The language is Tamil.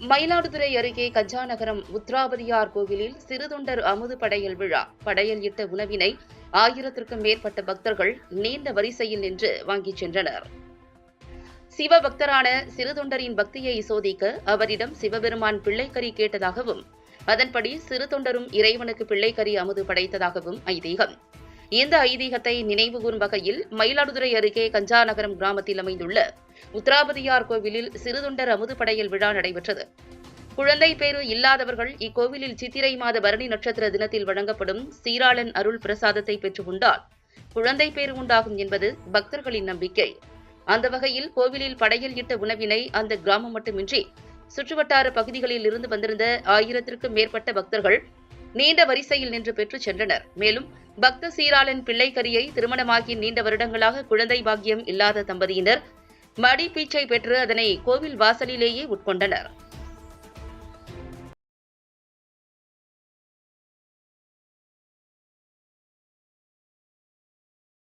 மயிலாடுதுறை அருகே கஜாநகரம் உத்ராபதியார் கோவிலில் சிறுதொண்டர் அமுது படையல் விழா. படையல் இட்ட உணவினை ஆயிரத்திற்கும் மேற்பட்ட பக்தர்கள் நீண்ட வரிசையில் நின்று வாங்கிச் சென்றனர். சிவபக்தரான சிறுதொண்டரின் பக்தியை சோதிக்க அவரிடம் சிவபெருமான் பிள்ளைக்கறி கேட்டதாகவும் அதன்படி சிறுதொண்டரும் இறைவனுக்கு பிள்ளைக்கறி அமுது படைத்ததாகவும் ஐதீகம். இந்த ஐதீகத்தை நினைவுகூறும் வகையில் மயிலாடுதுறை அருகே கஞ்சாநகரம் கிராமத்தில் அமைந்துள்ள உத்ராபதியார் கோவிலில் சிறுதொண்டர் அமுது படையல் விழா நடைபெற்றது. குழந்தை பேறு இல்லாதவர்கள் இக்கோவிலில் சித்திரை மாத பரணி நட்சத்திர தினத்தில் வழங்கப்படும் சீராளன் அருள் பிரசாதத்தை பெற்றுக்கொண்டால் குழந்தை பேறு உண்டாகும் என்பது பக்தர்களின் நம்பிக்கை. அந்த வகையில் கோவிலில் படையல் இட்ட உணவினை அந்த கிராமம் மட்டுமின்றி சுற்றுவட்டார பகுதிகளில் இருந்து வந்திருந்த ஆயிரத்திற்கும் மேற்பட்ட பக்தர்கள் நீண்ட வரிசையில் நின்று பெற்றுச் சென்றனர். மேலும் பக்த சீராளன் பிள்ளைக்கரியை திருமணமாகி நீண்ட வருடங்களாக குழந்தை பாக்கியம் இல்லாத தம்பதியினர் மடி பீச்சை பெற்று அதனை கோவில் வாசலிலேயே உட்கொண்டனர்.